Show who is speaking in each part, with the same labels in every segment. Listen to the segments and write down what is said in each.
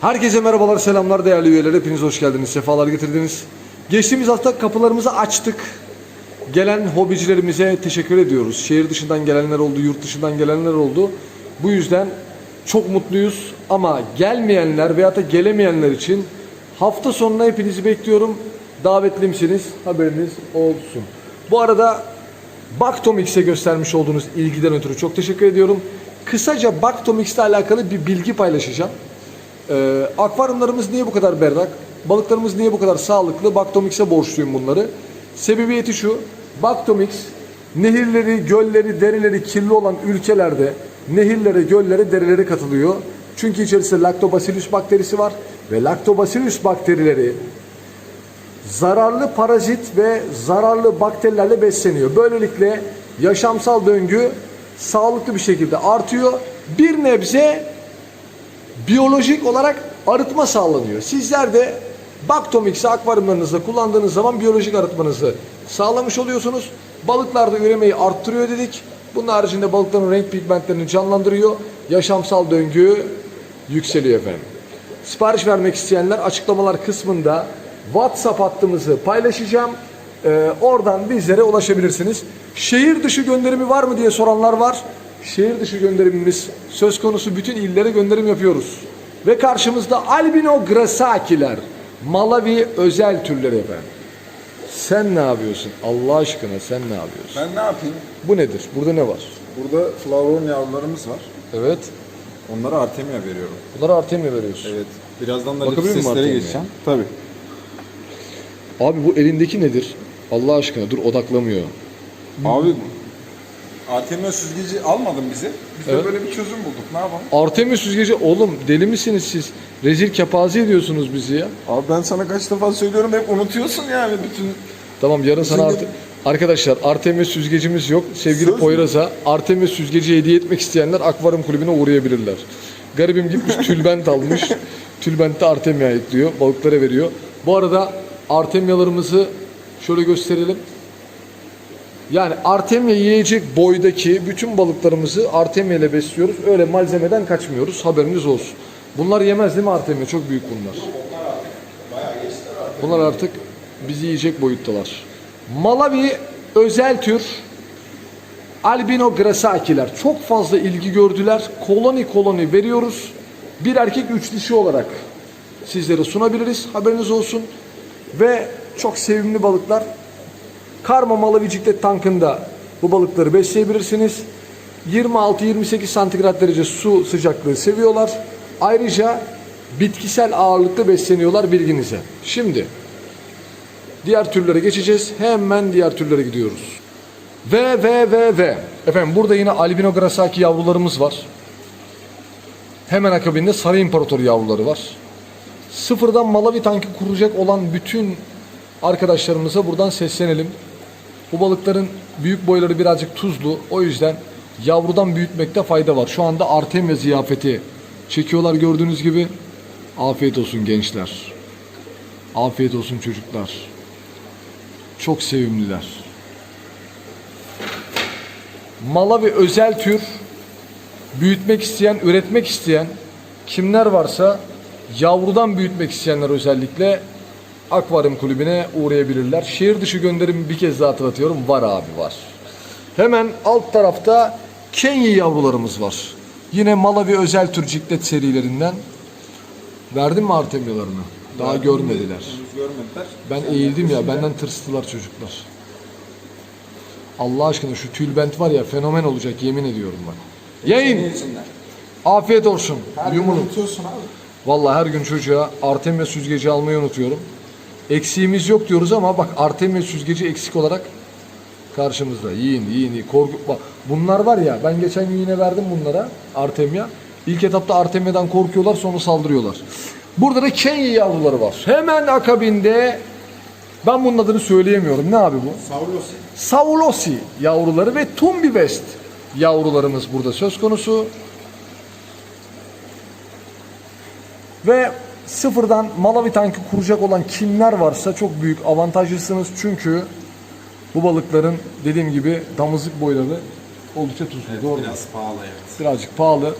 Speaker 1: Herkese merhabalar, selamlar değerli üyeler. Hepiniz hoş geldiniz, sefalar getirdiniz. Geçtiğimiz hafta kapılarımızı açtık. Gelen hobicilerimize teşekkür ediyoruz. Şehir dışından gelenler oldu, yurt dışından gelenler oldu. Bu yüzden çok mutluyuz. Ama gelmeyenler veyahut da gelemeyenler için hafta sonuna hepinizi bekliyorum. Davetlimsiniz, haberiniz olsun. Bu arada Baktomix'e göstermiş olduğunuz ilgiden ötürü çok teşekkür ediyorum. Kısaca Baktomix'le alakalı bir bilgi paylaşacağım. Ee, akvaryumlarımız niye bu kadar berrak? Balıklarımız niye bu kadar sağlıklı? Baktomix'e borçluyum bunları. Sebebiyeti şu. Baktomix nehirleri, gölleri, derileri kirli olan ülkelerde nehirlere, göllere, derilere katılıyor. Çünkü içerisinde Lactobacillus bakterisi var ve Lactobacillus bakterileri zararlı parazit ve zararlı bakterilerle besleniyor. Böylelikle yaşamsal döngü sağlıklı bir şekilde artıyor. Bir nebze biyolojik olarak arıtma sağlanıyor. Sizler de Baktomix'i akvaryumlarınızda kullandığınız zaman biyolojik arıtmanızı sağlamış oluyorsunuz. Balıklar da üremeyi arttırıyor dedik. Bunun haricinde balıkların renk pigmentlerini canlandırıyor. Yaşamsal döngü yükseliyor efendim. Sipariş vermek isteyenler açıklamalar kısmında WhatsApp hattımızı paylaşacağım. Ee, oradan bizlere ulaşabilirsiniz. Şehir dışı gönderimi var mı diye soranlar var. Şehir dışı gönderimimiz söz konusu bütün illere gönderim yapıyoruz. Ve karşımızda albino grasakiler. Malawi özel türleri efendim. Sen ne yapıyorsun? Allah aşkına sen ne yapıyorsun?
Speaker 2: Ben ne yapayım?
Speaker 1: Bu nedir? Burada ne var?
Speaker 2: Burada flavon yavrularımız var.
Speaker 1: Evet.
Speaker 2: Onlara artemia veriyorum.
Speaker 1: Bunlara Artemia veriyorsun.
Speaker 2: Evet. Birazdan da
Speaker 1: Bakabilir miyim
Speaker 2: seslere geçeceğim. Tabii.
Speaker 1: Abi bu elindeki nedir? Allah aşkına dur odaklamıyor.
Speaker 2: Abi artemia süzgeci almadın bizi. Biz
Speaker 1: Evet.
Speaker 2: de böyle bir çözüm bulduk. Ne yapalım?
Speaker 1: Artemia süzgeci oğlum deli misiniz siz? Rezil kepaze ediyorsunuz bizi ya.
Speaker 2: Abi ben sana kaç defa söylüyorum hep unutuyorsun yani bütün.
Speaker 1: Tamam yarın sana
Speaker 2: Şimdi-
Speaker 1: Arte- Arkadaşlar Artemia süzgecimiz yok. Sevgili
Speaker 2: Söz mü?
Speaker 1: Poyraz'a Artemia süzgeci hediye etmek isteyenler akvaryum kulübüne uğrayabilirler. Garibim gitmiş tülbent almış. Tülbentte Artemia ekliyor. Balıklara veriyor. Bu arada Artemialarımızı şöyle gösterelim. Yani Artemia yiyecek boydaki bütün balıklarımızı Artemia ile besliyoruz. Öyle malzemeden kaçmıyoruz. Haberiniz olsun. Bunlar yemez değil mi Artemia? Çok büyük bunlar. Bunlar artık bizi yiyecek boyuttalar. Malawi özel tür albino grasakiler çok fazla ilgi gördüler. Koloni koloni veriyoruz. Bir erkek üç dişi olarak sizlere sunabiliriz. Haberiniz olsun. Ve çok sevimli balıklar. Karma Malawi ciklet tankında bu balıkları besleyebilirsiniz. 26-28 santigrat derece su sıcaklığı seviyorlar. Ayrıca bitkisel ağırlıkta besleniyorlar bilginize. Şimdi diğer türlere geçeceğiz. Hemen diğer türlere gidiyoruz. Ve ve ve ve. Efendim burada yine albino grasaki yavrularımız var. Hemen akabinde sarı imparator yavruları var. Sıfırdan Malawi tankı kuracak olan bütün arkadaşlarımıza buradan seslenelim. Bu balıkların büyük boyları birazcık tuzlu. O yüzden yavrudan büyütmekte fayda var. Şu anda Artemia ziyafeti çekiyorlar gördüğünüz gibi. Afiyet olsun gençler. Afiyet olsun çocuklar. Çok sevimliler. Malawi özel tür büyütmek isteyen, üretmek isteyen kimler varsa yavrudan büyütmek isteyenler özellikle akvaryum kulübüne uğrayabilirler. Şehir dışı gönderimi bir kez daha hatırlatıyorum. Var abi var. Hemen alt tarafta Kenya yavrularımız var. Yine Malawi özel tür ciklet serilerinden. Verdin mi artemyalarını? Daha görmediler.
Speaker 2: Henüz görmediler.
Speaker 1: Ben eğildim ya benden tırstılar çocuklar. Allah aşkına şu tülbent var ya fenomen olacak yemin ediyorum bak. Yayın. Afiyet olsun.
Speaker 2: Her
Speaker 1: Yumulun. Vallahi her gün çocuğa Artemia süzgeci almayı unutuyorum. Eksiğimiz yok diyoruz ama bak Artemia süzgeci eksik olarak karşımızda. Yiyin, yiyin, yiyin. Korku... Bak, bunlar var ya ben geçen gün yine verdim bunlara Artemia. İlk etapta Artemia'dan korkuyorlar sonra saldırıyorlar. Burada da Kenya yavruları var. Hemen akabinde ben bunun adını söyleyemiyorum. Ne abi bu?
Speaker 2: Savlosi.
Speaker 1: Saulosi yavruları ve Tumbi West yavrularımız burada söz konusu. Ve sıfırdan Malawi tankı kuracak olan kimler varsa çok büyük avantajlısınız. Çünkü bu balıkların dediğim gibi damızlık boyları oldukça tuzlu. Doğru mu?
Speaker 2: Biraz pahalı evet.
Speaker 1: Birazcık pahalı.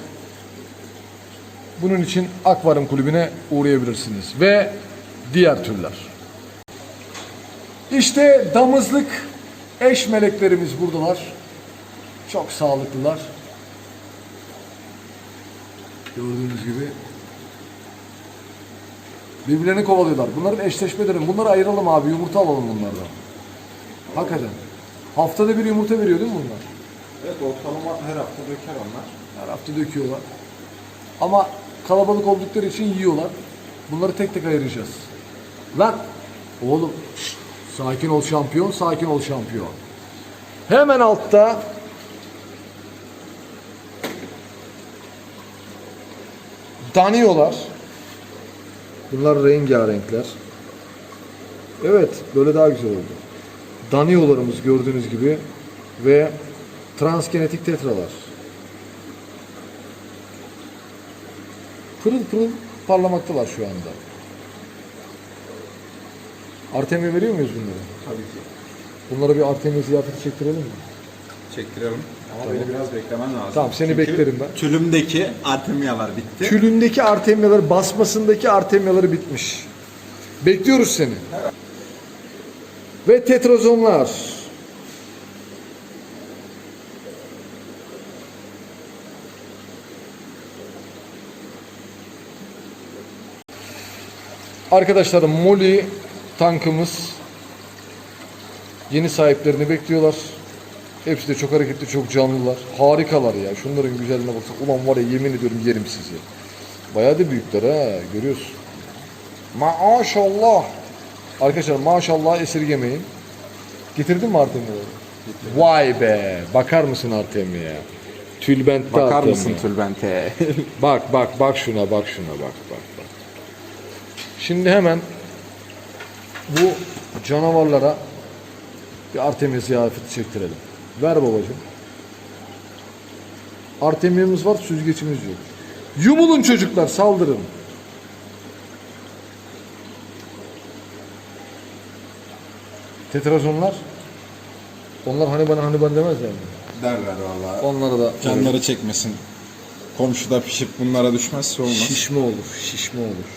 Speaker 1: Bunun için akvaryum kulübüne uğrayabilirsiniz. Ve diğer türler. İşte damızlık eş meleklerimiz buradalar. Çok sağlıklılar. Gördüğünüz gibi. Birbirlerini kovalıyorlar. Bunların eşleşmeleri. Bunları ayıralım abi. Yumurta alalım bunlardan. Hakikaten. Haftada bir yumurta veriyor değil mi bunlar?
Speaker 2: Evet ortalama her hafta döker onlar.
Speaker 1: Her hafta döküyorlar. Ama kalabalık oldukları için yiyorlar. Bunları tek tek ayıracağız. Lan oğlum şşt, sakin ol şampiyon, sakin ol şampiyon. Hemen altta daniyorlar. Bunlar rengarenkler. Evet, böyle daha güzel oldu. Daniyolarımız gördüğünüz gibi ve transgenetik tetralar. Pırıl pırıl parlamaktalar şu anda. Artemya veriyor muyuz bunları?
Speaker 2: Tabii ki.
Speaker 1: Bunlara bir Artemya ziyafeti çektirelim mi?
Speaker 2: Çektirelim. Ama beni biraz beklemen lazım.
Speaker 1: Tamam, seni
Speaker 2: Çünkü
Speaker 1: beklerim ben.
Speaker 2: Tülümdeki artemyalar bitti.
Speaker 1: Külündeki artemyaları, basmasındaki artemyaları bitmiş. Bekliyoruz seni. Ve tetrazonlar. Arkadaşlar Molly tankımız yeni sahiplerini bekliyorlar. Hepsi de çok hareketli, çok canlılar. Harikalar ya. Şunların güzelliğine baksana. Ulan var ya yemin ediyorum yerim sizi. Bayağı da büyükler ha. Görüyorsun. Maşallah. Arkadaşlar maşallah esirgemeyin. Getirdin mi Artemya'ları? Vay be. Bakar mısın Artemya'ya? Tülbentte
Speaker 2: Bakar
Speaker 1: Artemya.
Speaker 2: mısın tülbente?
Speaker 1: Bak bak bak şuna bak şuna bak bak bak. Şimdi hemen bu canavarlara bir Artemia ziyafeti çektirelim. Ver babacığım. Artemia'mız var, süzgeçimiz yok. Yumulun çocuklar, saldırın. Tetrazonlar. Onlar hani bana hani bana demezler mi?
Speaker 2: Derler valla.
Speaker 1: Onlara da
Speaker 2: Canları çekmesin. Komşuda pişip bunlara düşmezse olmaz.
Speaker 1: şişme olur, şişme olur.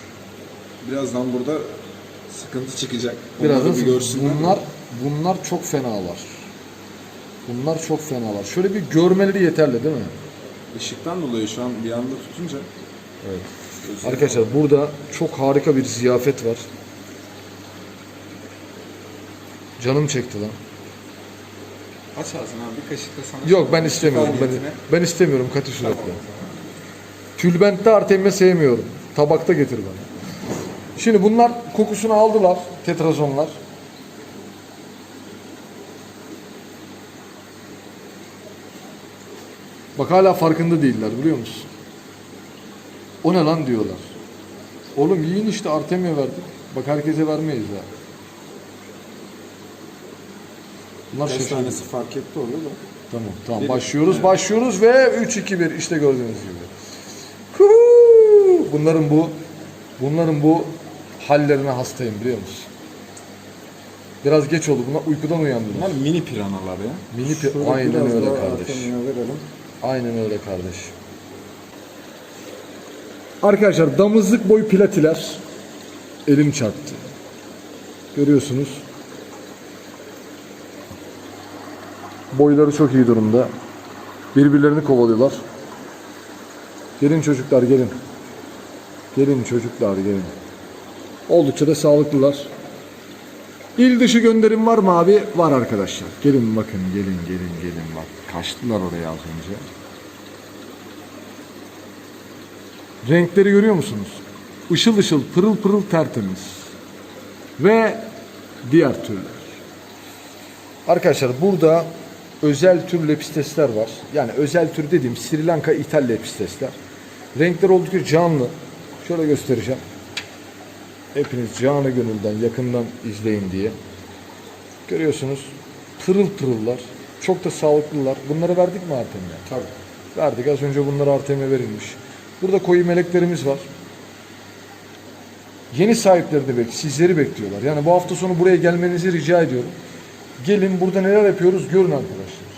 Speaker 2: Birazdan burada sıkıntı çıkacak. Onları
Speaker 1: Birazdan
Speaker 2: bir görsünler.
Speaker 1: bunlar bunlar çok fenalar. Bunlar çok fenalar. Şöyle bir görmeleri yeterli değil mi?
Speaker 2: Işıktan dolayı şu an bir anda tutunca.
Speaker 1: Evet. Arkadaşlar burada çok harika bir ziyafet var. Canım çekti lan.
Speaker 2: Aç ağzını abi bir kaşık da sana.
Speaker 1: Yok ben istemiyorum. Ben, ben istemiyorum katı suretle. Tülbentte Artemia sevmiyorum. Tabakta getir bana. Şimdi bunlar kokusunu aldılar. Tetrazonlar. Bak hala farkında değiller biliyor musun? O ne lan diyorlar. Oğlum yiyin işte Artemia verdik. Bak herkese vermeyiz ha. Bunlar
Speaker 2: Beş
Speaker 1: şaşırıyor.
Speaker 2: tanesi fark etti oluyor da.
Speaker 1: Tamam tamam başlıyoruz başlıyoruz ve 3 2 1 işte gördüğünüz gibi. Huhu! Bunların bu bunların bu hallerine hastayım biliyor musun? Biraz geç oldu. Bunlar uykudan uyandılar.
Speaker 2: Bunlar mini piranalar ya.
Speaker 1: Mini pi-
Speaker 2: Şöyle
Speaker 1: aynen
Speaker 2: biraz
Speaker 1: öyle
Speaker 2: daha
Speaker 1: kardeş.
Speaker 2: verelim.
Speaker 1: Aynen öyle kardeş. Arkadaşlar damızlık boy platiler elim çarptı. Görüyorsunuz. Boyları çok iyi durumda. Birbirlerini kovalıyorlar. Gelin çocuklar gelin. Gelin çocuklar gelin. Oldukça da sağlıklılar. İl dışı gönderim var mı abi? Var arkadaşlar. Gelin bakın gelin gelin gelin bak. Kaçtılar oraya az önce. Renkleri görüyor musunuz? Işıl ışıl pırıl pırıl tertemiz. Ve diğer türler. Arkadaşlar burada özel tür lepistesler var. Yani özel tür dediğim Sri Lanka ithal lepistesler. Renkler oldukça canlı. Şöyle göstereceğim. Hepiniz canı gönülden yakından izleyin diye. Görüyorsunuz pırıl pırıllar. Çok da sağlıklılar. Bunları verdik mi Artem'e?
Speaker 2: Tabii.
Speaker 1: Verdik. Az önce bunlara Artem'e verilmiş. Burada koyu meleklerimiz var. Yeni sahipleri de bek sizleri bekliyorlar. Yani bu hafta sonu buraya gelmenizi rica ediyorum. Gelin burada neler yapıyoruz görün arkadaşlar.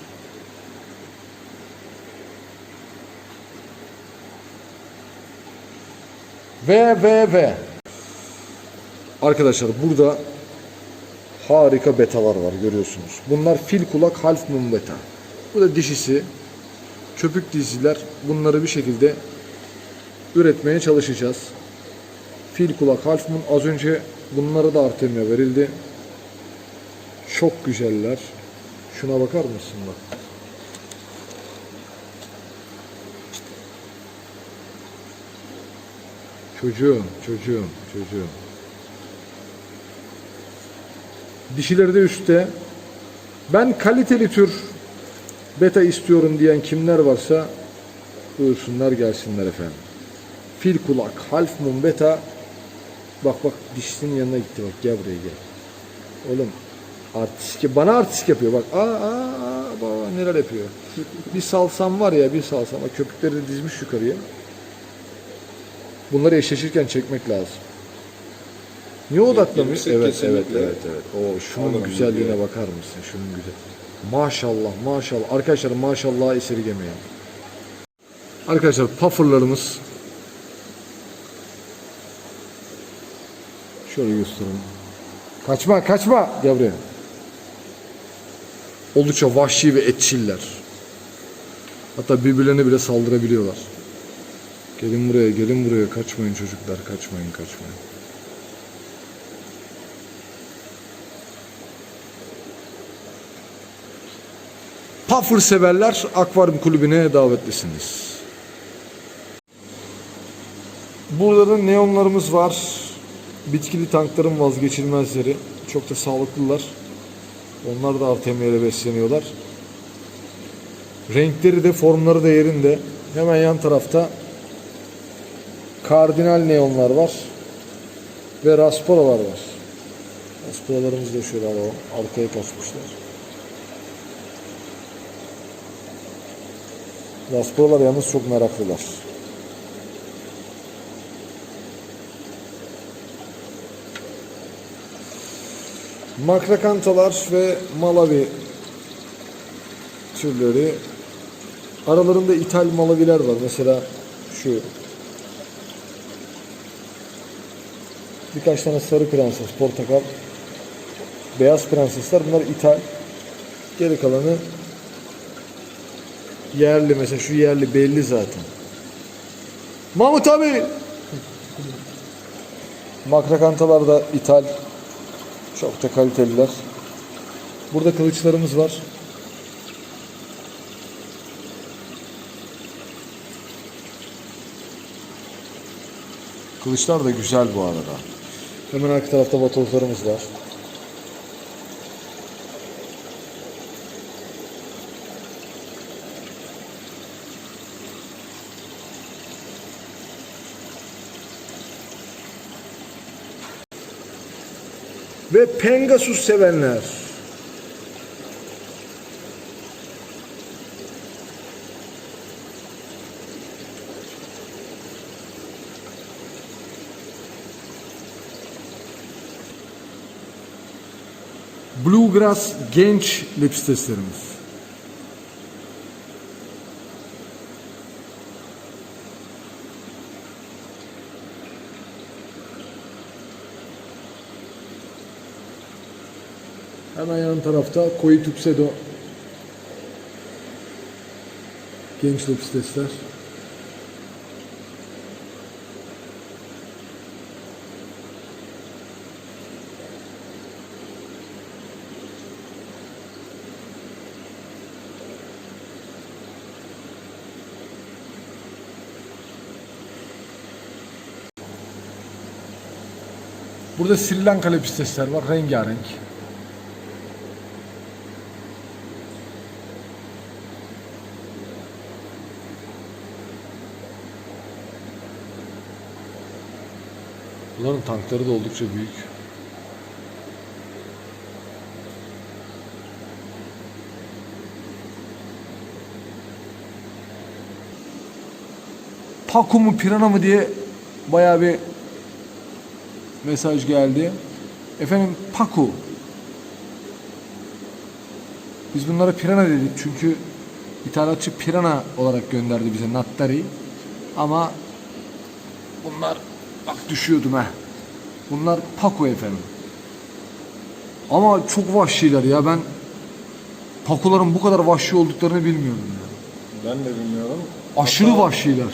Speaker 1: Ve ve ve. Arkadaşlar burada harika betalar var görüyorsunuz. Bunlar fil kulak half moon beta. Bu da dişisi. Köpük diziciler. Bunları bir şekilde üretmeye çalışacağız. Fil kulak half moon az önce bunlara da Artemia verildi. Çok güzeller. Şuna bakar mısın bak. Çocuğum, çocuğum, çocuğum. Dişileri de üstte. Ben kaliteli tür beta istiyorum diyen kimler varsa buyursunlar gelsinler efendim. Fil kulak, half moon beta. Bak bak dişinin yanına gitti bak gel buraya gel. Oğlum artistik bana artistik yapıyor bak. Aa aa aa baba neler yapıyor. bir salsam var ya bir salsam. Köpükleri de dizmiş yukarıya. Bunları eşleşirken çekmek lazım. Niye odaklamış? Evet evet evet evet. O şunun
Speaker 2: Alırım
Speaker 1: güzelliğine
Speaker 2: diyor.
Speaker 1: bakar mısın? Şunun güzel. Maşallah maşallah. Arkadaşlar maşallah esirgemeyin. Arkadaşlar pufferlarımız Şöyle göstereyim. Kaçma kaçma. Buraya. Oldukça vahşi ve etçiller. Hatta birbirlerine bile saldırabiliyorlar. Gelin buraya, gelin buraya. Kaçmayın çocuklar, kaçmayın, kaçmayın. Puffer severler akvaryum kulübüne davetlisiniz. Burada da neonlarımız var. Bitkili tankların vazgeçilmezleri. Çok da sağlıklılar. Onlar da Artemia ile besleniyorlar. Renkleri de formları da yerinde. Hemen yan tarafta kardinal neonlar var. Ve raspolalar var. Raspolalarımızı da şöyle. Arkaya kaçmışlar. Raspolalar yalnız çok meraklılar. Makrakantalar ve Malawi türleri. Aralarında ithal Malaviler var. Mesela şu. Birkaç tane sarı prenses, portakal, beyaz prensesler. Bunlar ithal. Geri kalanı yerli. Mesela şu yerli belli zaten. Mahmut abi! Makrakantalar da ithal. Çok da kaliteliler. Burada kılıçlarımız var. Kılıçlar da güzel bu arada. Hemen arka tarafta vatozlarımız var. Ve Pegasus sevenler. Bluegrass genç lipsteslerimiz. Hemen yan tarafta koyu tuxedo genç lipstesler. Burada Sri Lanka lepistesler var rengarenk. Bunların tankları da oldukça büyük. Paku mu pirana mı diye bayağı bir mesaj geldi. Efendim Paku. Biz bunlara pirana dedik çünkü ithalatçı pirana olarak gönderdi bize Nattari. Ama bunlar Bak düşüyordum ha. Bunlar Paco efendim. Ama çok vahşiler ya ben Pakoların bu kadar vahşi olduklarını bilmiyordum ya.
Speaker 2: Ben de bilmiyorum.
Speaker 1: Aşırı vahşiler.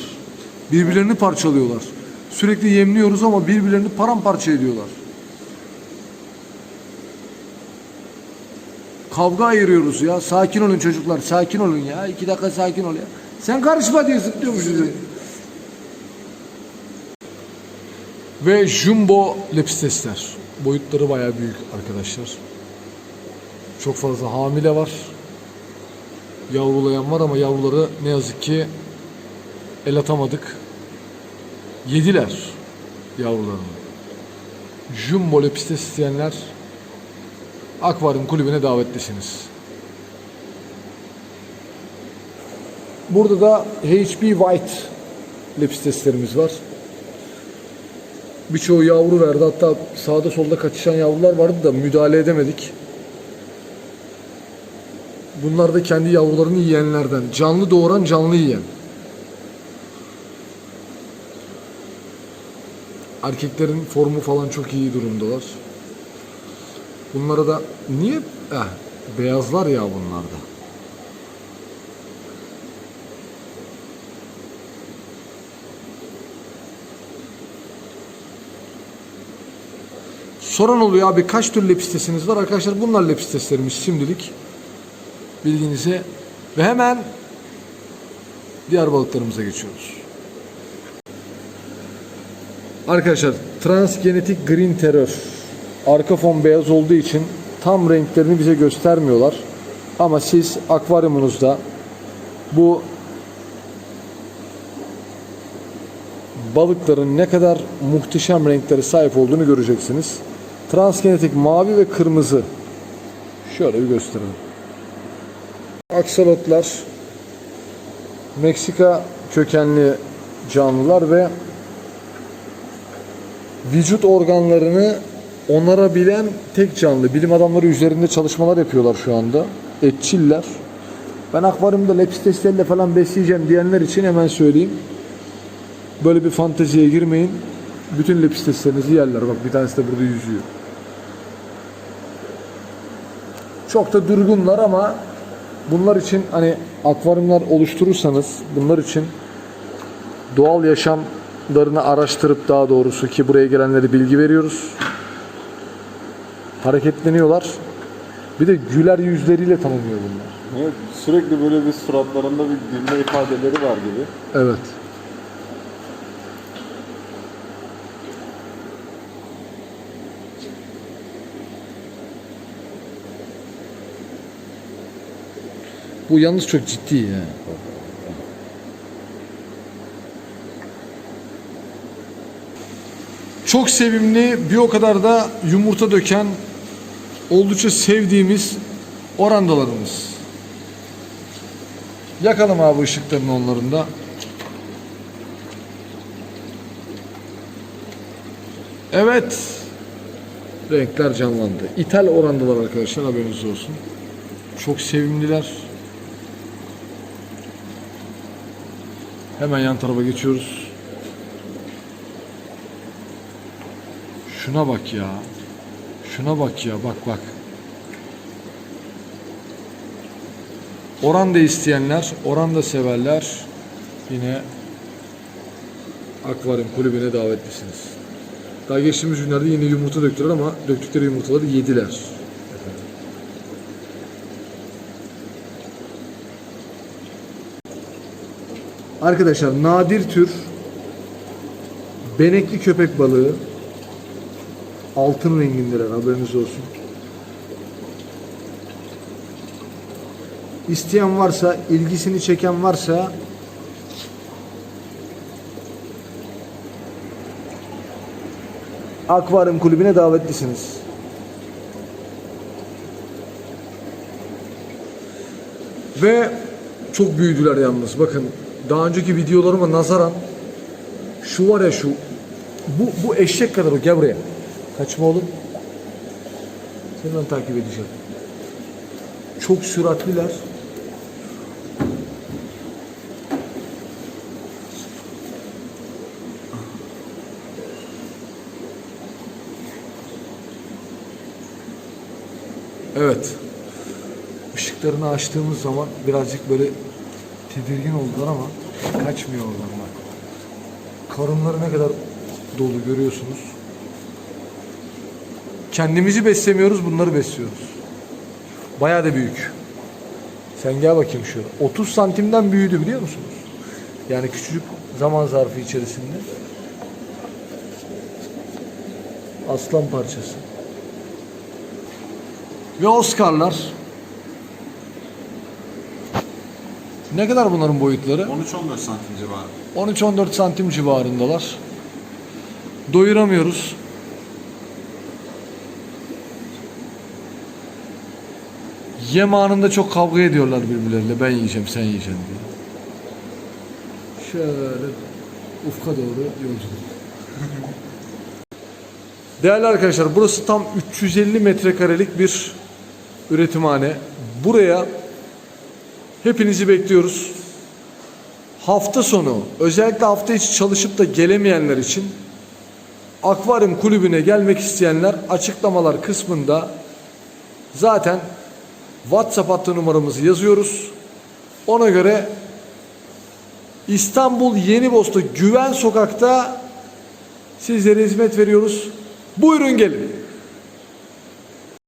Speaker 1: Birbirlerini parçalıyorlar. Sürekli yemliyoruz ama birbirlerini paramparça ediyorlar. Kavga ayırıyoruz ya. Sakin olun çocuklar. Sakin olun ya. İki dakika sakin ol ya. Sen karışma diye zıplıyormuşuz. Ve jumbo lepistesler. Boyutları bayağı büyük arkadaşlar. Çok fazla hamile var. Yavrulayan var ama yavruları ne yazık ki el atamadık. Yediler yavrularını. Jumbo lepistes isteyenler akvaryum kulübüne davetlisiniz. Burada da HB White lepisteslerimiz var. Birçoğu yavru verdi. Hatta sağda solda kaçışan yavrular vardı da müdahale edemedik. Bunlar da kendi yavrularını yiyenlerden. Canlı doğuran canlı yiyen. Erkeklerin formu falan çok iyi durumdalar. Bunlara da niye eh, beyazlar ya bunlarda. Soran oluyor abi kaç tür lepistesiniz var? Arkadaşlar bunlar lepisteslerimiz şimdilik. Bilginize. Ve hemen diğer balıklarımıza geçiyoruz. Arkadaşlar transgenetik green terror arka fon beyaz olduğu için tam renklerini bize göstermiyorlar. Ama siz akvaryumunuzda bu balıkların ne kadar muhteşem renklere sahip olduğunu göreceksiniz. Transgenetik mavi ve kırmızı. Şöyle bir gösterelim. Aksolotlar Meksika kökenli canlılar ve vücut organlarını onarabilen tek canlı. Bilim adamları üzerinde çalışmalar yapıyorlar şu anda. Etçiller. Ben akvaryumda lepisteslerle falan besleyeceğim diyenler için hemen söyleyeyim. Böyle bir fanteziye girmeyin. Bütün lepisteslerinizi yerler. Bak bir tanesi de burada yüzüyor. Çok da durgunlar ama bunlar için hani akvaryumlar oluşturursanız bunlar için doğal yaşamlarını araştırıp daha doğrusu ki buraya gelenlere bilgi veriyoruz. Hareketleniyorlar. Bir de güler yüzleriyle tanınıyor bunlar.
Speaker 2: Evet, sürekli böyle bir suratlarında bir gülme ifadeleri var gibi.
Speaker 1: Evet. Bu yalnız çok ciddi ya. Çok sevimli, bir o kadar da yumurta döken, oldukça sevdiğimiz orandalarımız. Yakalım abi ışıklarını onların da. Evet. Renkler canlandı. İthal orandalar arkadaşlar haberiniz olsun. Çok sevimliler. Hemen yan tarafa geçiyoruz. Şuna bak ya. Şuna bak ya bak bak. Oran da isteyenler, oran da severler yine akvaryum kulübüne davetlisiniz. Daha geçtiğimiz günlerde yine yumurta döktüler ama döktükleri yumurtaları yediler. Arkadaşlar nadir tür benekli köpek balığı altın rengindeler haberiniz olsun. İsteyen varsa, ilgisini çeken varsa Akvaryum kulübüne davetlisiniz. Ve çok büyüdüler yalnız. Bakın daha önceki videolarıma nazaran şu var ya şu bu, bu eşek kadar o gel buraya. Kaçma oğlum. Senden takip edeceğim. Çok süratliler. Evet. Işıklarını açtığımız zaman birazcık böyle tedirgin oldular ama kaçmıyor oradan. Karınları ne kadar dolu görüyorsunuz. Kendimizi beslemiyoruz, bunları besliyoruz. Bayağı da büyük. Sen gel bakayım şöyle. 30 santimden büyüdü biliyor musunuz? Yani küçücük zaman zarfı içerisinde. Aslan parçası. Ve Oscar'lar. Ne kadar bunların boyutları?
Speaker 2: 13-14 santim civarı.
Speaker 1: 13-14 santim civarındalar. Doyuramıyoruz. Yem anında çok kavga ediyorlar birbirleriyle. Ben yiyeceğim, sen yiyeceksin diye. Şöyle ufka doğru yolculuk. Değerli arkadaşlar burası tam 350 metrekarelik bir üretimhane. Buraya hepinizi bekliyoruz. Hafta sonu özellikle hafta içi çalışıp da gelemeyenler için akvaryum kulübüne gelmek isteyenler açıklamalar kısmında zaten WhatsApp hattı numaramızı yazıyoruz. Ona göre İstanbul Yenibosna Güven Sokak'ta sizlere hizmet veriyoruz. Buyurun gelin.